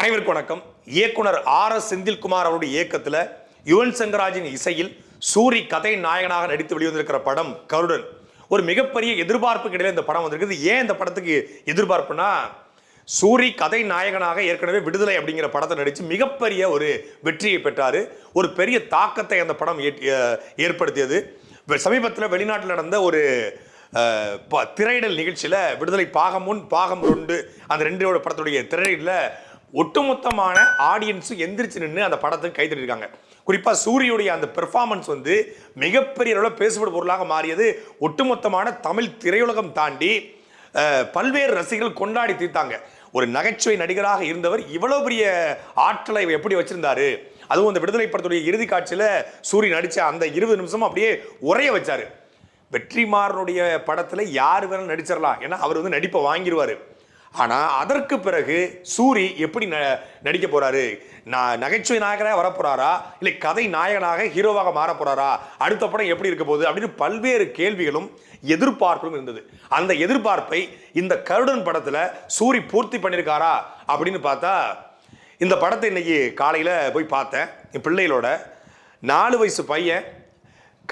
அனைவருக்கும் வணக்கம். இயக்குனர் ஆர் எஸ் செந்தில்குமார் அவருடைய இயக்கத்தில் யுவன் சங்கராஜின் இசையில் சூரி கதை நாயகனாக நடித்து வெளிவந்திருக்கிற படம் கருடன். ஒரு மிகப்பெரிய எதிர்பார்ப்புக்கு இடையில இந்த படம் வந்திருக்குது. ஏன் இந்த படத்துக்கு எதிர்பார்ப்புனா சூரி கதை நாயகனாக ஏற்கனவே விடுதலை அப்படிங்கிற படத்தை நடித்து மிகப்பெரிய ஒரு வெற்றியை பெற்றார். ஒரு பெரிய தாக்கத்தை அந்த படம் ஏற்படுத்தியது. சமீபத்தில் வெளிநாட்டில் நடந்த ஒரு ப- திரையிடல் நிகழ்ச்சியில் விடுதலை பாகம் ஒன் பாகம் ரெண்டு அந்த ரெண்டோட படத்துடைய திரையிடல ஒட்டுமொத்தமான ஆடியன்ஸும் எந்திரிச்சு நின்று அந்த படத்துக்கு கைத்தட்டிருக்காங்க குறிப்பாக சூரியுடைய அந்த பெர்ஃபார்மன்ஸ் வந்து மிகப்பெரிய அளவில் பேசுபடும் பொருளாக மாறியது. ஒட்டுமொத்தமான தமிழ் திரையுலகம் தாண்டி பல்வேறு ரசிகர்கள் கொண்டாடி தீர்த்தாங்க. ஒரு நகைச்சுவை நடிகராக இருந்தவர் இவ்வளோ பெரிய ஆற்றலை எப்படி வச்சிருந்தாரு? அதுவும் அந்த விடுதலை படத்துடைய இறுதி காட்சியில் சூரி நடித்த அந்த இருபது நிமிஷம் அப்படியே உரைய வச்சார். வெற்றிமாறனுடைய படத்தில் யார் வேணாலும் நடிச்சிடலாம் ஏன்னா அவர் வந்து நடிப்பை வாங்கிடுவார் ஆனால் அதற்கு பிறகு சூரி எப்படி ந நடிக்க போறாரு? நான் நகைச்சுவை நாயகராக வரப்போகிறாரா இல்லை கதை நாயகனாக ஹீரோவாக மாற போகிறாரா அடுத்த படம் எப்படி இருக்க போகுது? அப்படின்னு பல்வேறு கேள்விகளும் எதிர்பார்ப்பும் இருந்தது. அந்த எதிர்பார்ப்பை இந்த கருடன் படத்தில் சூரி பூர்த்தி பண்ணியிருக்காரா அப்படின்னு பார்த்தா இந்த படத்தை இன்னைக்கு காலையில் போய் பார்த்தேன். என் பிள்ளைகளோட நாலு வயசு பையன்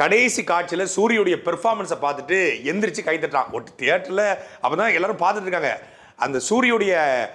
கடைசி காட்சியில் சூரியுடைய பெர்ஃபார்மன்ஸை பார்த்துட்டு எந்திரிச்சு கை தட்டான் ஒரு தியேட்டரில் அப்போ தான் எல்லோரும் பார்த்துட்டு இருக்காங்க. அந்த சூரியுடைய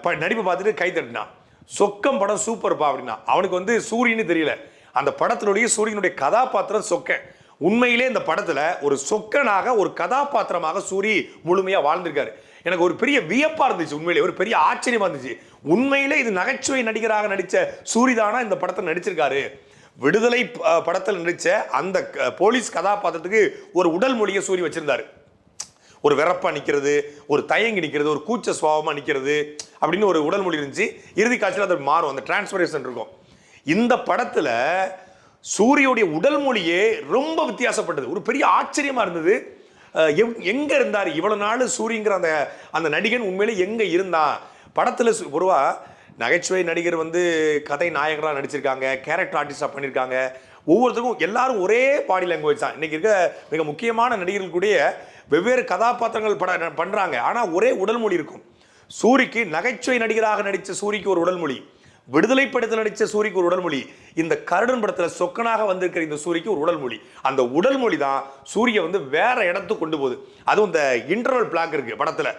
ப- நடிப்பை பார்த்துட்டு கை தட்டினான் சொக்கம் படம் சூப்பர்ப்பா அப்படின்னா. அவனுக்கு வந்து சூரியன்னு தெரியல. அந்த படத்தினுடைய சூரியனுடைய கதாபாத்திரம் சொக்கன் உண்மையிலே இந்த படத்தில் ஒரு சொக்கனாக ஒரு கதாபாத்திரமாக சூரி முழுமையாக வாழ்ந்திருக்காரு. எனக்கு ஒரு பெரிய வியப்பாக இருந்துச்சு உண்மையிலே. ஒரு பெரிய ஆச்சரியமா இருந்துச்சு. உண்மையிலே இது நகைச்சுவை நடிகராக நடித்த சூரிதானா இந்த படத்தில் நடிச்சிருக்காரு. விடுதலை ப- படத்தில் நடித்த அந்த க- போலீஸ் கதாபாத்திரத்துக்கு ஒரு உடல் மொழியை சூரி வச்சிருந்தாரு. ஒரு வெறப்பா நிற்கிறது ஒரு தயங்கி நிற்கிறது ஒரு கூச்ச சுவாபமாக நிற்கிறது அப்படின்னு ஒரு உடல் மொழி இருந்துச்சு. இறுதி காட்சியில் அது மாறும். அந்த டிரான்ஸ்பரேஷன் இருக்கும். இந்த படத்தில் சூரியோடைய உடல் மொழியே ரொம்ப வித்தியாசப்பட்டது. ஒரு பெரிய ஆச்சரியமாக இருந்தது. அஹ் எங்க இருந்தார்? இவ்வளோ நாள் சூரியங்கிற அந்த அந்த நடிகன் உண்மையிலே எங்கே இருந்தான் படத்தில் பொதுவா நகைச்சுவை நடிகர் வந்து கதை நாயகராக நடிச்சிருக்காங்க கேரக்டர் ஆர்டிஸ்டாக பண்ணியிருக்காங்க ஒவ்வொருத்தருக்கும் எல்லாரும் ஒரே பாடி லாங்குவேஜ் தான். இன்றைக்கி இருக்க மிக முக்கியமான நடிகர்கள் கூடயே வெவ்வேறு கதாபாத்திரங்கள் பட பண்ணுறாங்க ஆனால் ஒரே உடல் மொழி இருக்கும். சூரிக்கு நகைச்சுவை நடிகராக நடித்த சூரிக்கு ஒரு உடல் மொழி. விடுதலை படத்தில் நடித்த சூரிக்கு ஒரு உடல் மொழி. இந்த கருடன் படத்தில் சொக்கனாக வந்திருக்கிற இந்த சூரிக்கு ஒரு உடல் மொழி. அந்த உடல் மொழி தான் சூரிய வந்து வேற இடத்துக்கு கொண்டு போகுது. அதுவும் இந்த இன்டர்வல் பிளாக் இருக்குது படத்தில்.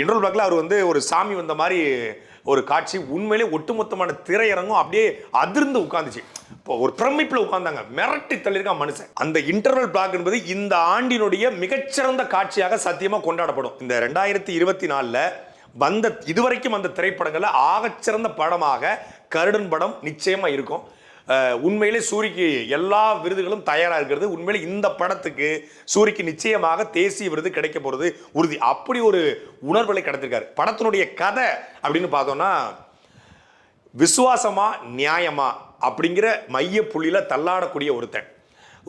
இன்டர்வல் பிளாக்ல அவர் வந்து ஒரு சாமி வந்த மாதிரி ஒரு காட்சி உண்மையிலே ஒட்டுமொத்தமான திரையரங்கம் அப்படியே அதிர்ந்து உட்காந்துச்சு இப்போ ஒரு பிரமிப்பில் உட்காந்தாங்க மிரட்டி தள்ளியிருக்கான் மனுஷன். அந்த இன்டர்வல் பிளாக் என்பது இந்த ஆண்டினுடைய மிகச்சிறந்த காட்சியாக சத்தியமாக கொண்டாடப்படும். இந்த ரெண்டாயிரத்தி இருபத்தி நாலில் வந்த இதுவரைக்கும் அந்த திரைப்படங்களில் ஆகச்சிறந்த படமாக கருடன் படம் நிச்சயமாக இருக்கும். உண்மையிலே சூரிக்கு எல்லா விருதுகளும் தயாராக இருக்கிறது. உண்மையிலே இந்த படத்துக்கு சூரிக்கு நிச்சயமாக தேசிய விருது கிடைக்க போகிறது உறுதி. அப்படி ஒரு உணர்வுகளை கிடைத்திருக்காரு. படத்தினுடைய கதை அப்படின்னு பார்த்தோம்னா விசுவாசமா நியாயமா அப்படிங்கிற மைய புள்ளியில் தள்ளாடக்கூடிய ஒருத்தன்.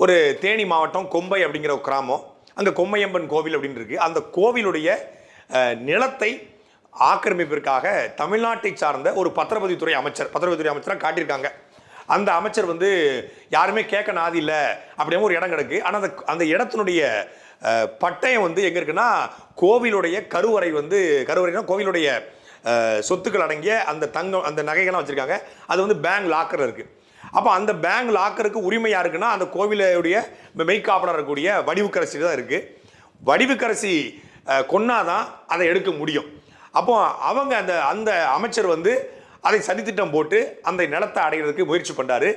ஒரு தேனி மாவட்டம் கொம்பை அப்படிங்கிற ஒரு கிராமம். அங்கே கொம்மையம்பன் கோவில் அப்படின்னு இருக்கு. அந்த கோவிலுடைய நிலத்தை ஆக்கிரமிப்பிற்காக தமிழ்நாட்டை சார்ந்த ஒரு பத்திரப்பதித்துறை அமைச்சர் பத்திரப்பதித்துறை அமைச்சராக காட்டியிருக்காங்க. அந்த அமைச்சர் வந்து யாருமே கேட்க நாதி இல்லை. அப்படியே ஒரு இடம் கிடக்கு. ஆனால் அந்த அந்த இடத்தினுடைய பட்டயம் வந்து எங்கே இருக்குன்னா கோவிலுடைய கருவறை வந்து கருவறைனா கோவிலுடைய சொத்துக்கள் அடங்கிய அந்த தங்கம் அந்த நகைகள்லாம் வச்சுருக்காங்க. அது வந்து பேங்க் லாக்கர் இருக்குது அப்போ அந்த பேங்க் லாக்கருக்கு உரிமை யாருக்குன்னா அந்த கோவிலுடைய மெய்க்காப்பலர் இருக்கக்கூடிய வடிவுக்கரசி தான் இருக்குது வடிவுக்கரசி கொன்னாதான் அதை எடுக்க முடியும். அப்போ அவங்க அந்த அந்த அமைச்சர் வந்து அதை சதித்திட்டம் போட்டு அந்த நிலத்தை அடைகிறதுக்கு முயற்சி பண்ணார்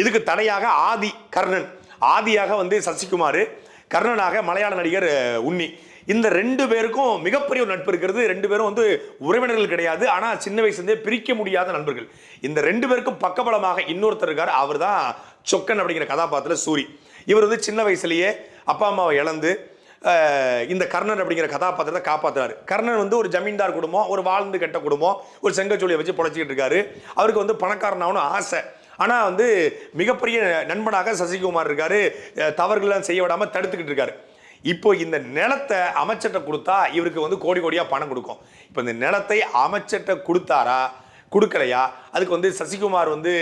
இதுக்கு தடையாக ஆதி கர்ணன். ஆதியாக வந்து சசிகுமார் கர்ணனாக மலையாள நடிகர் உன்னி. இந்த ரெண்டு பேருக்கும் மிகப்பெரிய ஒரு நட்பு இருக்கிறது. ரெண்டு பேரும் வந்து உறவினர்கள் கிடையாது. ஆனால் சின்ன வயசுலேருந்தே பிரிக்க முடியாத நண்பர்கள். இந்த ரெண்டு பேருக்கும் பக்கபலமாக இன்னொருத்தர் இருக்கார். அவர் தான் சொக்கன் அப்படிங்கிற கதாபாத்திரம் சூரி. இவர் வந்து சின்ன வயசுலேயே அப்பா அம்மாவை இழந்து இந்த கர்ணன் அப்படிங்கிற கதாபாத்திரத்தை காப்பாற்றுறாரு கர்ணன் வந்து ஒரு ஜமீன்தார் குடும்பம் ஒரு வாழ்ந்து கெட்ட குடும்பம் ஒரு செங்கச்சோலியை வச்சு பொழைச்சிக்கிட்டு இருக்காரு. அவருக்கு வந்து பணக்காரனாகணும் ஆசை. ஆனால் வந்து மிகப்பெரிய நண்பனாக சசிகுமார் இருக்காரு. தவறுகள்லாம் செய்ய விடாமல் தடுத்துக்கிட்டு இருக்காரு. இப்போ இந்த நிலத்தை அமைச்சர்கிட்ட கொடுத்தா இவருக்கு வந்து கோடி கோடியாக பணம் கொடுக்கும். இப்போ இந்த நிலத்தை அமைச்சர்கிட்ட கொடுத்தாரா? கொடுக்கலையா? அதுக்கு வந்து சசிகுமார் வந்து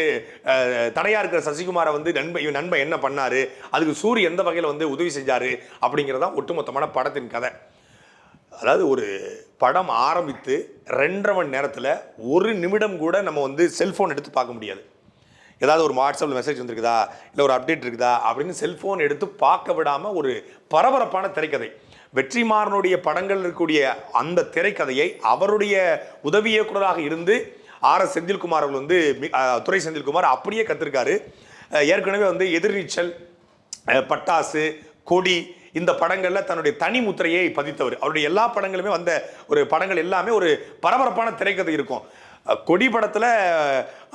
தடையாக இருக்கிற சசிகுமாரை வந்து நண்ப இவன் நண்பன் என்ன பண்ணார்? அதுக்கு சூரி எந்த வகையில் வந்து உதவி செஞ்சார்? அப்படிங்கிறதான் ஒட்டுமொத்தமான படத்தின் கதை. அதாவது ஒரு படம் ஆரம்பித்து ரெண்டரை மணி நேரத்தில் ஒரு நிமிடம் கூட நம்ம வந்து செல்ஃபோன் எடுத்து பார்க்க முடியாது. ஏதாவது ஒரு வாட்ஸ்அப்பில் மெசேஜ் வந்திருக்குதா? இல்லை ஒரு அப்டேட் இருக்குதா? அப்படின்னு செல்ஃபோன் எடுத்து பார்க்க விடாமல் ஒரு பரபரப்பான திரைக்கதை. வெற்றிமாறனுடைய படங்கள் இருக்கக்கூடிய அந்த திரைக்கதையை அவருடைய உதவி இயக்குநராக இருந்து ஆர் எஸ் செந்தில்குமார் அவர்கள் வந்து துறை செந்தில்குமார் அப்படியே கத்திருக்காரு. ஏற்கனவே வந்து எதிர்நீச்சல் பட்டாசு கொடி இந்த படங்களில் தன்னுடைய தனி முத்திரையை பதித்தவர். அவருடைய எல்லா படங்களுமே வந்த ஒரு படங்கள் எல்லாமே ஒரு பரபரப்பான திரைக்கதை இருக்கும். கொடி படத்தில்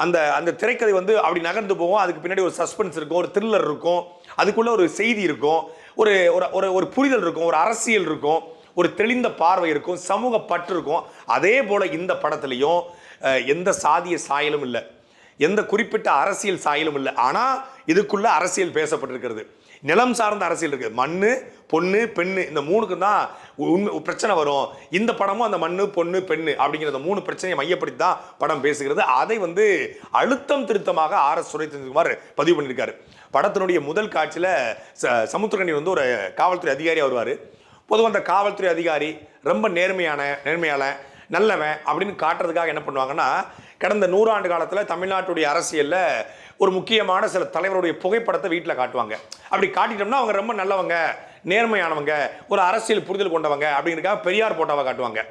அந்த அந்த திரைக்கதை வந்து அப்படி நகர்ந்து போகும். அதுக்கு பின்னாடி ஒரு சஸ்பென்ஸ் இருக்கும் ஒரு த்ரில்லர் இருக்கும். அதுக்குள்ளே ஒரு செய்தி இருக்கும். ஒரு ஒரு ஒரு ஒரு புரிதல் இருக்கும் ஒரு அரசியல் இருக்கும். ஒரு தெளிந்த பார்வை இருக்கும் சமூக பற்று இருக்கும். அதே போல் இந்த படத்துலையும் எந்த சாதிய சாயலும் இல்லை. எந்த குறிப்பிட்ட அரசியல் சாயலும் இல்லை. ஆனால் இதுக்குள்ள அரசியல் பேசப்பட்டிருக்கிறது. நிலம் சார்ந்த அரசியல் இருக்குது மண் பொண்ணு பெண்ணு இந்த மூணுக்கு தான் உண்மை பிரச்சனை வரும். இந்த படமும் அந்த மண்ணு பொண்ணு பெண்ணு அப்படிங்கிற அந்த மூணு பிரச்சனையை மையப்படுத்தி தான் படம் பேசுகிறது. அதை வந்து அழுத்தம் திருத்தமாக ஆர் எஸ் சுரேந்திரகுமார் பதிவு பண்ணியிருக்காரு. படத்தினுடைய முதல் காட்சியில் ச- சமுத்திரகனி வந்து ஒரு காவல்துறை அதிகாரியாக வருவார் பொதுவாக அந்த காவல்துறை அதிகாரி ரொம்ப நேர்மையான நேர்மையால நல்லவன் அப்படின்னு காட்டுறதுக்காக என்ன பண்ணுவாங்கன்னா கடந்த நூறாண்டு காலத்தில் தமிழ்நாட்டுடைய அரசியலில் ஒரு முக்கியமான சில தலைவருடைய புகைப்படத்தை வீட்டில் காட்டுவாங்க. அப்படி காட்டிட்டோம்னா அவங்க ரொம்ப நல்லவங்க நேர்மையானவங்க ஒரு அரசியல் புரிதல் கொண்டவங்க அப்படிங்கிறதுக்காக பெரியார் போட்டோவை காட்டுவாங்க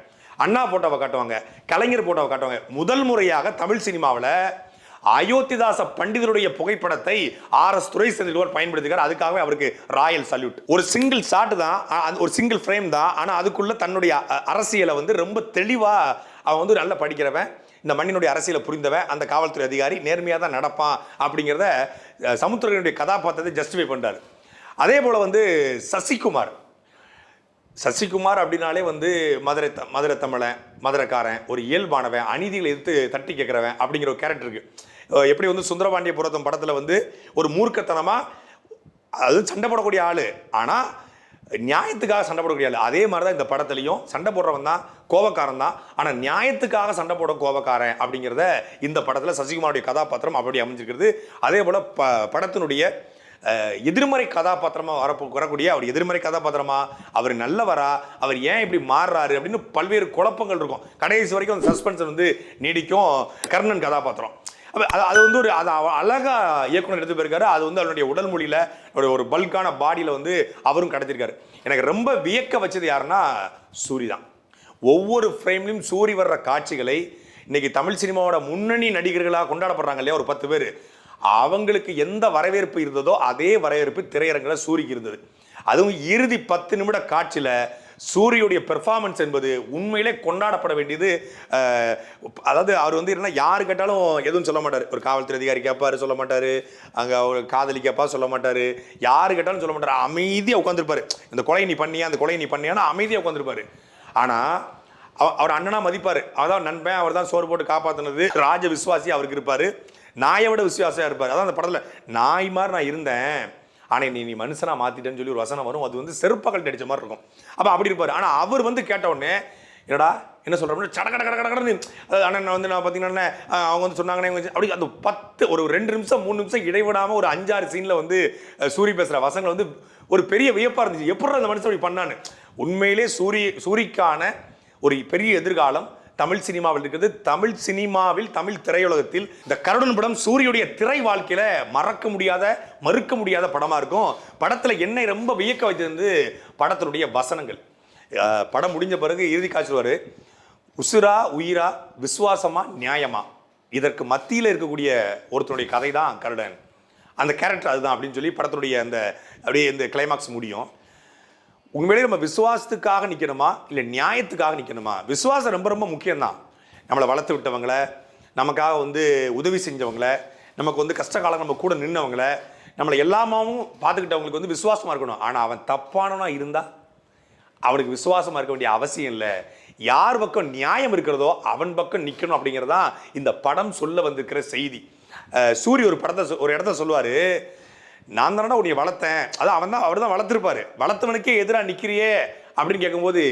அண்ணா போட்டோவை காட்டுவாங்க கலைஞர் போட்டோவை காட்டுவாங்க. முதல் முறையாக தமிழ் சினிமாவில் அயோத்திதாச பண்டிதருடைய புகைப்படத்தை ஆர் எஸ் துரை செந்தில்குமார் பயன்படுத்துகிறார் அதுக்காகவே அவருக்கு ராயல் சல்யூட் ஒரு சிங்கிள் ஷாட் தான் ஆ- அது ஒரு சிங்கிள் ஃப்ரேம் தான். ஆனால் அதுக்குள்ள தன்னுடைய அரசியலை வந்து ரொம்ப தெளிவாக அவன் வந்து நல்லா படிக்கிறவன் இந்த மண்ணினுடைய அரசியலை புரிந்தவன் அந்த காவல்துறை அதிகாரி நேர்மையாக தான் நடப்பான் அப்படிங்கிறத சமுத்திரனுடைய கதாபாத்திரத்தை ஜஸ்டிஃபை பண்றாரு. அதே போல் வந்து சசிகுமார். சசிகுமார் அப்படின்னாலே வந்து மதுரை த மதுரை தமிழன் மதுரைக்காரன் ஒரு இயல்பானவன் அநீதிகளை எதிர்த்து தட்டி கேட்குறவன் அப்படிங்கிற ஒரு கேரக்டர் இருக்குது எப்படி வந்து சுந்தரபாண்டிய புரதம் படத்தில் வந்து ஒரு மூர்க்கத்தனமாக அது சண்டை போடக்கூடிய ஆள். ஆனால் நியாயத்துக்காக சண்டை போடக்கூடிய ஆள். அதே மாதிரி தான் இந்த படத்துலையும் சண்டை போடுறவன் தான் கோபக்காரன் தான். ஆனால் நியாயத்துக்காக சண்டை போட கோபக்காரன் அப்படிங்கிறத இந்த படத்தில் சசிகுமாருடைய கதாபாத்திரம் அப்படி அமைஞ்சிருக்கிறது. அதே போல் ப படத்தினுடைய எதிர்மறை கதாபாத்திரமாக வரப்போ வரக்கூடிய அவர் எதிர்மறை கதாபாத்திரமா அவர் நல்லவரா அவர் ஏன் இப்படி மாறுறாரு அப்படின்னு பல்வேறு குழப்பங்கள் இருக்கும். கடைசி வரைக்கும் அந்த சஸ்பென்ஸ் வந்து நீடிக்கும் கர்ணன் கதாபாத்திரம். அது அது வந்து ஒரு அது அவ- அழகா இயக்குனர் எடுத்து போயிருக்காரு. அது வந்து அவருடைய உடல் மொழியில் ஒரு ஒரு பல்கான பாடியில் வந்து அவரும் கடத்திருக்காரு. எனக்கு ரொம்ப வியக்க வச்சது யாருன்னா சூரி தான். ஒவ்வொரு ஃப்ரேம்லையும் சூரி வர்ற காட்சிகளை இன்னைக்கு தமிழ் சினிமாவோட முன்னணி நடிகர்களாக கொண்டாடப்படுறாங்க இல்லையா ஒரு பத்து பேர். அவங்களுக்கு எந்த வரவேற்பு இருந்ததோ அதே வரவேற்பு திரையரங்கில் சூரிக்கு இருந்தது. அதுவும் இறுதி பத்து நிமிட காட்சியில் சூரியுடைய பெர்ஃபார்மன்ஸ் என்பது உண்மையிலே கொண்டாடப்பட வேண்டியது அதாவது அவர் வந்து என்ன யாரு கேட்டாலும் எதுவும் சொல்ல மாட்டார். ஒரு காவல்துறை அதிகாரி கேட்பார் சொல்ல மாட்டார். அங்கே ஒரு காதலி கேட்பா சொல்ல மாட்டார். யாரு கேட்டாலும் சொல்ல மாட்டார். அமைதியாக உட்காந்துருப்பாரு இந்த கொலை நீ பண்ணியா அந்த கொலை நீ பண்ணியான்னு அமைதியாக உட்காந்துருப்பார் ஆனால் அவர் அண்ணனா மதிப்பார். அதான் நண்பன் அவர் தான் சோறு போட்டு காப்பாற்றினது ராஜ விசுவாசி அவருக்கு இருப்பார். நாயை விட விசுவாசியாக இருப்பார். அதான் அந்த படத்தில் நாய் மாதிரி நான் இருந்தேன். ஆனால் நீ நீ மனுஷனாக மாற்றிட்டேன்னு சொல்லி ஒரு வசனம் வரும். அது வந்து செருப்பகல் அடித்த மாதிரி இருக்கும். அப்போ அப்படி இருப்பார். ஆனால் அவர் வந்து கேட்ட உடனே என்னடா என்ன சொல்கிறோம்னா சட கட கட கட கடன்னு. ஆனால் என்ன வந்து நான் பார்த்தீங்கன்னா அவங்க வந்து சொன்னாங்கன்னே அப்படி அந்த பத்து ஒரு ரெண்டு நிமிஷம் மூணு நிமிஷம் இடைவிடாம ஒரு அஞ்சாறு சீனில் வந்து சூரி பேசுகிற வசங்கள் வந்து ஒரு பெரிய வியப்பாக இருந்துச்சு. எப்படி அந்த மனுஷன் அப்படி பண்ணான்னு. உண்மையிலே சூரி சூரிக்கான ஒரு பெரிய எதிர்காலம் தமிழ் சினிமாவில் இருக்குது. தமிழ் சினிமாவில் தமிழ் திரையுலகத்தில் இந்த கருடன் படம் சூரியுடைய திரை வாழ்க்கையில் மறக்க முடியாத மறுக்க முடியாத படமாக இருக்கும். படத்தில் என்னை ரொம்ப வியக்க வைத்தது படத்தினுடைய வசனங்கள். படம் முடிஞ்ச பிறகு இறுதி காய்ச்சுவார் வரு உசுரா உயிரா விசுவாசமா நியாயமா? இதற்கு மத்தியில் இருக்கக்கூடிய ஒருத்தருடைய கதை தான் கருடன். அந்த கேரக்டர் அதுதான் அப்படின்னு சொல்லி படத்தினுடைய அந்த அப்படியே இந்த கிளைமாக்ஸ் முடியும். உண்மையிலேயே நம்ம விசுவாசத்துக்காக நிற்கணுமா இல்லை நியாயத்துக்காக நிற்கணுமா விசுவாசம் ரொம்ப ரொம்ப முக்கியம்தான். நம்மளை வளர்த்து விட்டவங்கள நமக்காக வந்து உதவி செஞ்சவங்கள நமக்கு வந்து கஷ்ட காலம் நம்ம கூட நின்னவங்கள நம்மளை எல்லாமாவும் பார்த்துக்கிட்டவங்களுக்கு வந்து விசுவாசமாக இருக்கணும். ஆனால் அவன் தப்பானவனாக இருந்தால் அவனுக்கு விசுவாசமாக இருக்க வேண்டிய அவசியம் இல்லை. யார் பக்கம் நியாயம் இருக்கிறதோ அவன் பக்கம் நிற்கணும் அப்படிங்கிறது தான் இந்த படம் சொல்ல வந்திருக்கிற செய்தி. சூரிய ஒரு படத்தை சொ- ஒரு இடத்த சொல்லுவார் நான் தானே உடைய வளர்த்தேன். அதான் அவன் தான் அவர் தான் வளர்த்துருப்பாரு. வளர்த்தவனுக்கே எதிராக நிற்கிறியே அப்படின்னு கேட்கும்போது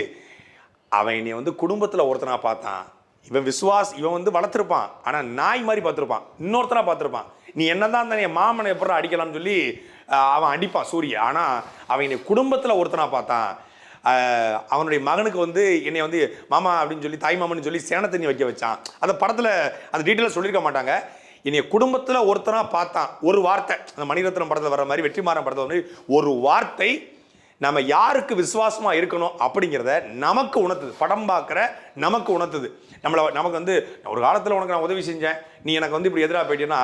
அவன் என்னை வந்து குடும்பத்தில் ஒருத்தனாக பார்த்தான். இவன் விஸ்வாஸ் இவன் வந்து வளர்த்துருப்பான். ஆனால் நாய் மாதிரி பார்த்துருப்பான். இன்னொருத்தனாக பார்த்துருப்பான். நீ என்ன தான் என் மாமனை எப்படி அடிக்கலாம்னு சொல்லி அவன் அடிப்பான் சூரிய. ஆனால் அவன் என்னை குடும்பத்தில் ஒருத்தனாக பார்த்தான். அவனுடைய மகனுக்கு வந்து என்னை வந்து மாமா அப்படின்னு சொல்லி தாய் மாமன்னு சொல்லி சேனை தண்ணி வைக்க வச்சான். அந்த படத்தில் அந்த டீட்டெயிலாக சொல்லியிருக்க மாட்டாங்க. என்னைய குடும்பத்தில் ஒருத்தனாக பார்த்தான் ஒரு வார்த்தை அந்த மணிரத்னம் படத்தில் வர மாதிரி வெற்றிமாறன் படத்தில் வந்து ஒரு வார்த்தை நம்ம யாருக்கு விசுவாசமாக இருக்கணும் அப்படிங்கிறத நமக்கு உணர்த்துது. படம் பார்க்குற நமக்கு உணர்த்துது. நம்மளை நமக்கு வந்து ஒரு காலத்தில் உனக்கு நான் உதவி செஞ்சேன் நீ எனக்கு வந்து இப்படி எதிராக போயிட்டேன்னா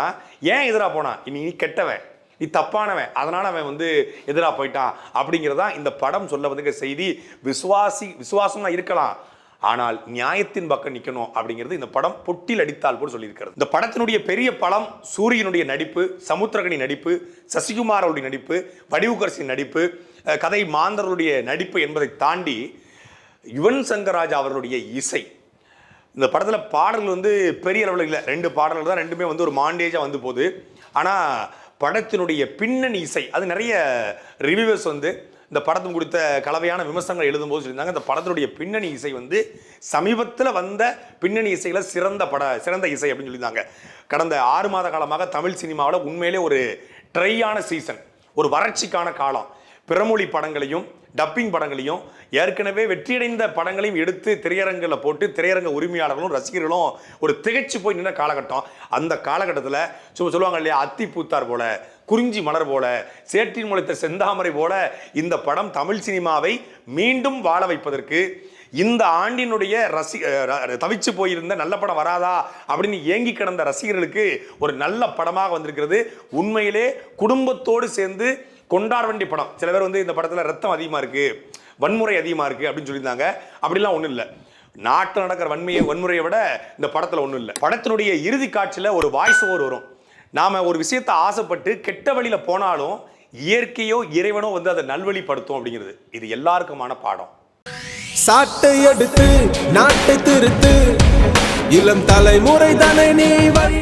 ஏன் எதிராக போனா? நீ நீ கெட்டவன் நீ தப்பானவன் அதனால் அவன் வந்து எதிராக போயிட்டான் அப்படிங்கிறதான் இந்த படம் சொல்ல வந்து செய்தி. விசுவாசி விசுவாசமாக இருக்கலாம். ஆனால் நியாயத்தின் பக்கம் நிற்கணும் அப்படிங்கிறது இந்த படம் பொட்டில் அடித்தால் போல் சொல்லியிருக்கிறது. இந்த படத்தினுடைய பெரிய பலம் சூரியனுடைய நடிப்பு சமுத்திரகனி நடிப்பு சசிகுமார் அவருடைய நடிப்பு வடிவுக்கரசின் நடிப்பு கதை மாந்தருடைய நடிப்பு என்பதை தாண்டி யுவன் சங்கர் ராஜா அவர்களுடைய இசை. இந்த படத்தில் பாடல்கள் வந்து பெரிய அளவில் இல்லை. ரெண்டு பாடல்கள் தான் ரெண்டுமே வந்து ஒரு மாண்டேஜாக வந்து போகுது. ஆனால் படத்தினுடைய பின்னணி இசை அது நிறைய ரிவ்யூவர்ஸ் வந்து இந்த படத்தும் கொடுத்த கலவையான விமர்சனங்கள் எழுதும்போது சொல்லியிருந்தாங்க இந்த படத்தினுடைய பின்னணி இசை வந்து சமீபத்தில் வந்த பின்னணி இசையில் சிறந்த பட சிறந்த இசை அப்படின்னு சொல்லியிருந்தாங்க. கடந்த ஆறு மாத காலமாக தமிழ் சினிமாவில் உண்மையிலே ஒரு ட்ரையான சீசன் ஒரு வறட்சிக்கான காலம். பிறமொழி படங்களையும் டப்பிங் படங்களையும் ஏற்கனவே வெற்றியடைந்த படங்களையும் எடுத்து திரையரங்கில் போட்டு திரையரங்க உரிமையாளர்களும் ரசிகர்களும் ஒரு திகைச்சு போய் நின்ற காலகட்டம். அந்த காலகட்டத்தில் சும்மா சொல்லுவாங்க இல்லையா அத்தி பூத்தார் போல குறிஞ்சி மலர் போல சேற்றின் முளைத்த செந்தாமரை போல இந்த படம் தமிழ் சினிமாவை மீண்டும் வாழ வைப்பதற்கு இந்த ஆண்டினுடைய ரசி தவிச்சு போயிருந்த நல்ல படம் வராதா அப்படின்னு ஏங்கி கிடந்த ரசிகர்களுக்கு ஒரு நல்ல படமாக வந்திருக்கிறது. உண்மையிலே குடும்பத்தோடு சேர்ந்து கொண்டாட வேண்டிய படம். சில பேர் வந்து இந்த படத்தில் ரத்தம் அதிகமாக இருக்கு வன்முறை அதிகமாக இருக்குது அப்படின்னு சொல்லியிருந்தாங்க. அப்படிலாம் ஒன்றும் இல்லை. நாட்டில் நடக்கிற வன்மையை வன்முறையை விட இந்த படத்தில் ஒன்றும் இல்லை. படத்தினுடைய இறுதி காட்சியில் ஒரு வாய்ஸ் ஓவர் வரும். நாம ஒரு விஷயத்தை ஆசைப்பட்டு கெட்ட வழியில போனாலும் இயற்கையோ இறைவனோ வந்து அதை நல்வழிப்படுத்தும் அப்படிங்கிறது. இது எல்லாருக்குமான பாடம். சாட்டை எடுத்து நாட்டை திருத்து. இளம் தலைமுறை தானே நீ வழி